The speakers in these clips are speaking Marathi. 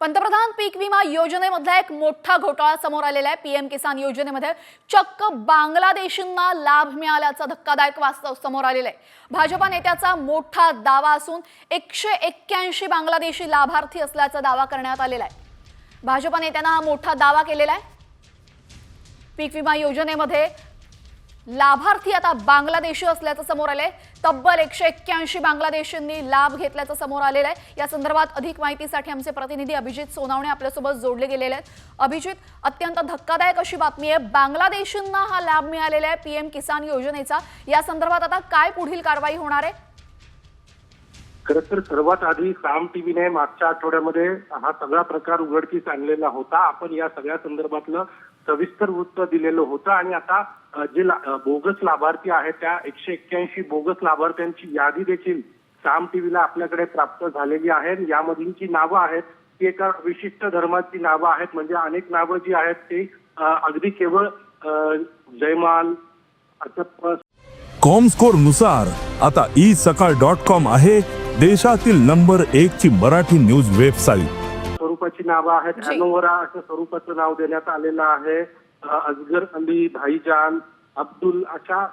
पंतप्रधान पीक विमा योजनेमधला एक मोठा घोटाळा समोर आलेला आहे. पीएम किसान योजनेमध्ये चक्क बांगलादेशींना लाभ मिळाल्याचा धक्कादायक वास्तव समोर आलेला आहे. भाजपा नेत्याचा मोठा दावा असून एकशे एक्क्याऐंशी बांगलादेशी लाभार्थी असल्याचा दावा करण्यात आलेला आहे. भाजपा नेत्यानं हा मोठा दावा केलेला आहे. पीक विमा योजनेमध्ये लाभार्थी आता बांगलादेशी असल्याचं समोर आलंय. तब्बल एकशे एक्क्याऐंशी बांगलादेशींनी लाभ घेतल्याचं समोर आलेलं आहे. या संदर्भात अधिक माहितीसाठी आमचे प्रतिनिधी अभिजित सोनावणे आपल्यासोबत जोडले गेलेले आहेत. अभिजित अत्यंत धक्कादायक अशी बातमी आहे. बांगलादेशींना हा लाभ मिळालेला आहे पीएम किसान योजनेचा. या संदर्भात आता काय पुढील कारवाई होणार आहे? खरं तर सर्वात आधी साम टीव्हीने मागच्या आठवड्यामध्ये हा सगळा प्रकार उघडकीस आणलेला होता. आपण या सगळ्या संदर्भातलं सविस्तर वृत्त दिलेलं होतं आणि आता जे बोगस लाभार्थी आहेत त्या एकशे एक्क्याऐंशी बोगस लाभार्थ्यांची यादी देखील साम टीव्हीला आपल्याकडे प्राप्त झालेली आहे. यामधील जी नावं आहेत ती एका विशिष्ट धर्माची नावं आहेत. म्हणजे अनेक नावं जी आहेत ती अगदी केवळ जयमाल कॉम स्कोरनुसार आता ई सकाळ डॉट कॉम आहे. देशातील नंबर एक ची मराठी न्यूज वेबसाईट. स्वरूपाची नावं आहेत. जी. अनोवरा असं स्वरूपाचं नाव देण्यात आलेलं आहे. अजगर अली भाईजान अब्दुल अशा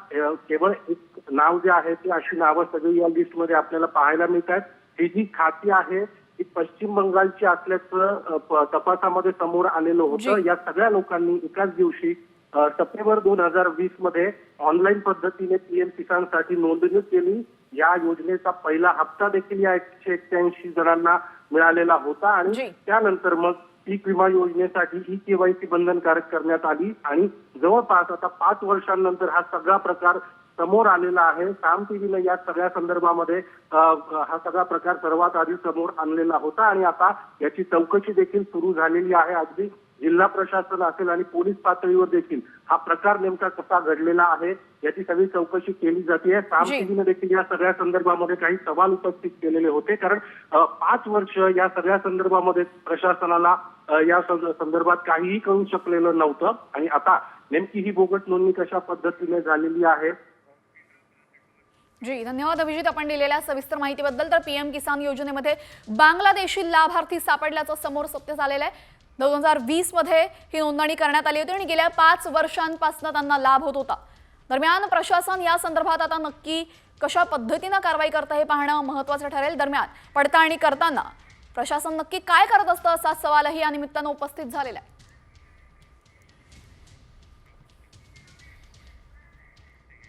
केवळ एक नाव जे आहे ती अशी नावं सगळी या लिस्टमध्ये आपल्याला पाहायला मिळतात ही जी खाती आहे ती पश्चिम बंगालची असल्याचं तपासामध्ये समोर आलेलं होतं. या सगळ्या लोकांनी एकाच दिवशी सप्टेंबर दोन हजार वीसमध्ये ऑनलाईन पद्धतीने पीएम किसानसाठी नोंदणी केली. या योजनेचा पहिला हप्ता देखील या एकशे एक्क्याऐंशी जणांना मिळालेला होता आणि. त्यानंतर मग पीक विमा योजनेसाठी ई केवायसी बंधनकारक करण्यात आली आणि जवळपास आता पाच वर्षांनंतर हा सगळा प्रकार समोर आलेला आहे. साम टीव्हीने या सगळ्या संदर्भामध्ये हा सगळा प्रकार सर्वात आधी समोर आणलेला होता आणि आता याची चौकशी देखील सुरू झालेली आहे. अगदी जिल्हा प्रशासन असेल आणि पोलीस पातळीवर देखील हा प्रकार नेमका कसा घडलेला आहे याची सगळी चौकशी केली जाते. साम. टीव्हीने देखील या सगळ्या संदर्भामध्ये काही सवाल उपस्थित केलेले होते. कारण पाच वर्ष या सगळ्या संदर्भामध्ये प्रशासनाला या संदर्भात काहीही कळू शकलेलं नव्हतं. आणि आता नेमकी ही बोगस नोंदणी कशा पद्धतीने झालेली आहे? जी धन्यवाद अभिजित. आपण दिलेल्या सविस्तर माहितीबद्दल तर पीएम किसान योजनेमध्ये बांगलादेशी लाभार्थी सापडल्याचं समोर सत्य झालेलं आहे. दोन हजार वीसमध्ये ही नोंदणी करण्यात आली होती आणि गेल्या पाच वर्षांपासून त्यांना लाभ होत होता. दरम्यान प्रशासन या संदर्भात आता नक्की कशा पद्धतीनं कारवाई करतं हे पाहणं महत्त्वाचं ठरेल. दरम्यान पडताळणी करताना प्रशासन नक्की काय करत असतं असा सवालही या निमित्तानं उपस्थित झालेला आहे.